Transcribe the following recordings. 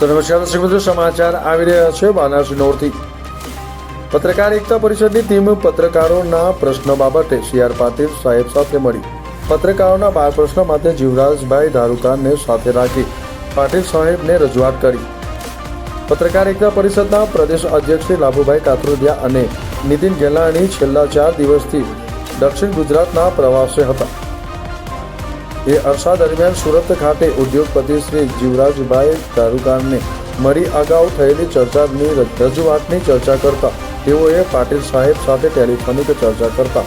તો નમસ્કાર દર્શક મિત્રો, સમાચાર આવી રહ્યા છે બાનાસુનોરથી પત્રકાર એકતા પરિષદની ટીમ પત્રકારોના પ્રશ્નો બાબતે સી આર પાટીલ સાહેબ સાથે મળી. પત્રકારોના બાર પ્રશ્નો માટે જીવરાજભાઈ ધારુકાને સાથે રાખી પાટીલ સાહેબને રજૂઆત કરી. પત્રકાર એકતા પરિષદના પ્રદેશ અધ્યક્ષ શ્રી લાભુભાઈ કાતરોડિયા અને નીતિન ગેલાણી છેલ્લા ચાર દિવસથી દક્ષિણ ગુજરાતના પ્રવાસે હતા. એ અરસા દરમિયાન સુરત ખાતે ઉદ્યોગપતિ શ્રી જીવરાજભાઈ તારુકારને મળી અગાઉ થયેલી ચર્ચાની રજૂઆતની ચર્ચા કરતા તેઓએ પાટીલ સાહેબ સાથે ટેલિફોનિક ચર્ચા કરતા.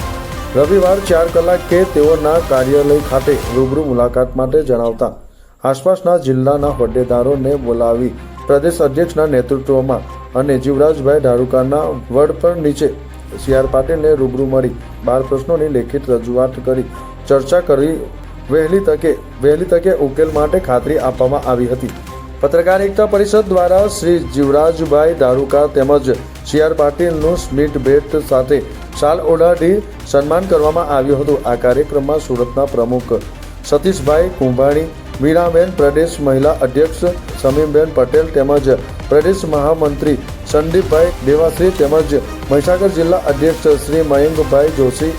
રવિવાર ચાર કલાકે તેઓના કાર્યાલય ખાતે રૂબરૂ મુલાકાત માટે જણાવતા, આસપાસના જિલ્લાના હોદ્દેદારોને બોલાવી પ્રદેશ અધ્યક્ષના નેતૃત્વમાં અને જીવરાજભાઈ ધારુકાના વડ પર નીચે સી આર પાટીલને રૂબરૂ મળી બાર પ્રશ્નોની લેખિત રજૂઆત કરી ચર્ચા કરી વહેલી તકે વહેલી તકે ઉકેલ માટે ખાતરી આપવામાં આવી હતી. પત્રકાર એકતા પરિષદ દ્વારા શ્રી જીવરાજભાઈ દારૂકા તેમજ સી આર પાટીલનું સ્મિત ભેટ સાથે શાલ ઓઢાડી સન્માન કરવામાં આવ્યું હતું. આ કાર્યક્રમમાં સુરતના પ્રમુખ સતીશભાઈ કુંભાણી, મીરાબેન પ્રદેશ મહિલા અધ્યક્ષ સમીમબેન પટેલ તેમજ પ્રદેશ મહામંત્રી સંદીપભાઈ દેવાશ્રી તેમજ મહીસાગર જિલ્લા અધ્યક્ષ શ્રી મયંકભાઈ જોશી,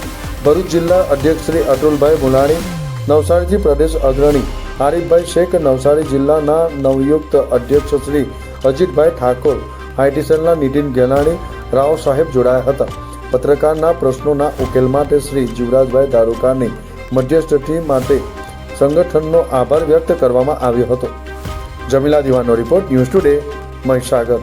ભરૂચ જિલ્લા અધ્યક્ષ શ્રી અતુલભાઈ ભુલાણી નવસારીથી પ્રદેશ અગ્રણી આરીફભાઈ શેખ નવસારી જિલ્લાના નવયુક્ત અધ્યક્ષ શ્રી અજીતભાઈ ઠાકોર, આઈટી સેલના નીતિન ગેલાણી, રાવ સાહેબ જોડાયા હતા. પત્રકારના પ્રશ્નોના ઉકેલ માટે શ્રી જીવરાજભાઈ દારૂકાની મધ્યસ્થી માટે સંગઠનનો આભાર વ્યક્ત કરવામાં આવ્યો હતો. જમીલા દિવાનો રિપોર્ટ ન્યૂઝ ટુડે મહીસાગર.